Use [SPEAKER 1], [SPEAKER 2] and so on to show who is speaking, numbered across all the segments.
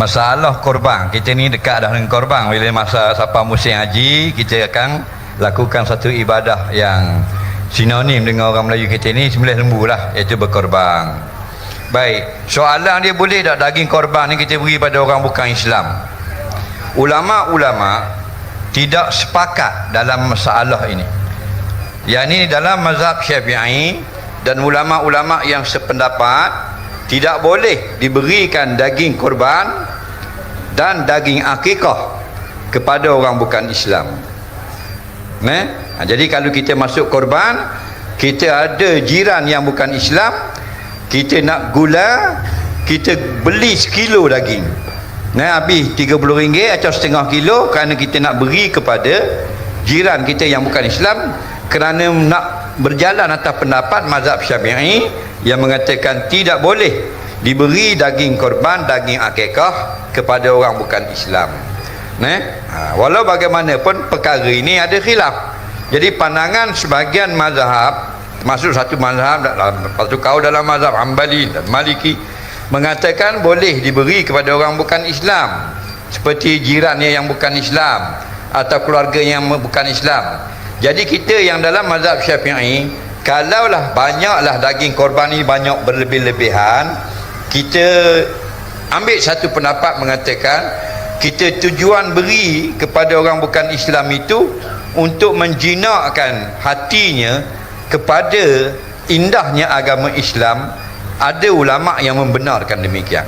[SPEAKER 1] masalah korban. Kita ni dekat dah dengan korban. Bila masa sampai musim haji kita akan lakukan satu ibadah yang sinonim dengan orang Melayu kita ni sembelih lembu lah iaitu berkorban. Baik. Soalan dia boleh tak daging korban ni kita beri pada orang bukan Islam? Ulama-ulama tidak sepakat dalam masalah ini. Yang ini dalam mazhab syafi'i dan ulama-ulama yang sependapat tidak boleh diberikan daging korban dan daging akikah kepada orang bukan Islam. Ne? Ha, jadi kalau kita masuk korban kita ada jiran yang bukan Islam kita nak gula kita beli sekilo daging. Ne, habis RM30 atau setengah kilo kerana kita nak beri kepada jiran kita yang bukan Islam kerana nak berjalan atas pendapat mazhab syafi'i yang mengatakan tidak boleh diberi daging korban daging akikah kepada orang bukan Islam. Ne? Ha, walau bagaimanapun perkara ini ada khilaf. Jadi pandangan sebahagian mazhab termasuk satu mazhab satu kau dalam mazhab Hanbali dan Maliki mengatakan boleh diberi kepada orang bukan Islam. Seperti jirannya yang bukan Islam atau keluarga yang bukan Islam. Jadi kita yang dalam mazhab syafi'i kalaulah banyaklah daging korban ni banyak berlebih-lebihan kita ambil satu pendapat mengatakan kita tujuan beri kepada orang bukan Islam itu untuk menjinakkan hatinya kepada indahnya agama Islam ada ulama yang membenarkan demikian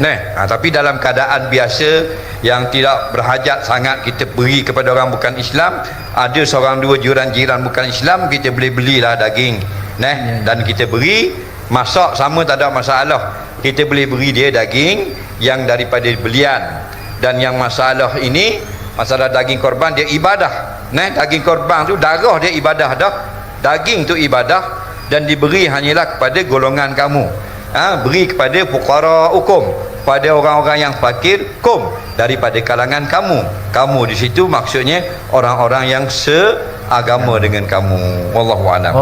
[SPEAKER 1] Nah, ha, tapi dalam keadaan biasa yang tidak berhajat sangat kita beri kepada orang bukan Islam, ada seorang dua jiran-jiran bukan Islam, kita boleh belilah daging. Nah, dan kita beri masak sama tak ada masalah. Kita boleh beri dia daging yang daripada belian. Dan yang masalah ini, masalah daging korban dia ibadah. Nah, daging korban tu darah dia ibadah dah. Daging tu ibadah dan diberi hanyalah kepada golongan kamu. Ha, beri kepada fuqara hukum pada orang-orang yang fakir kum daripada kalangan kamu kamu di situ maksudnya orang-orang yang seagama dengan kamu wallahu alam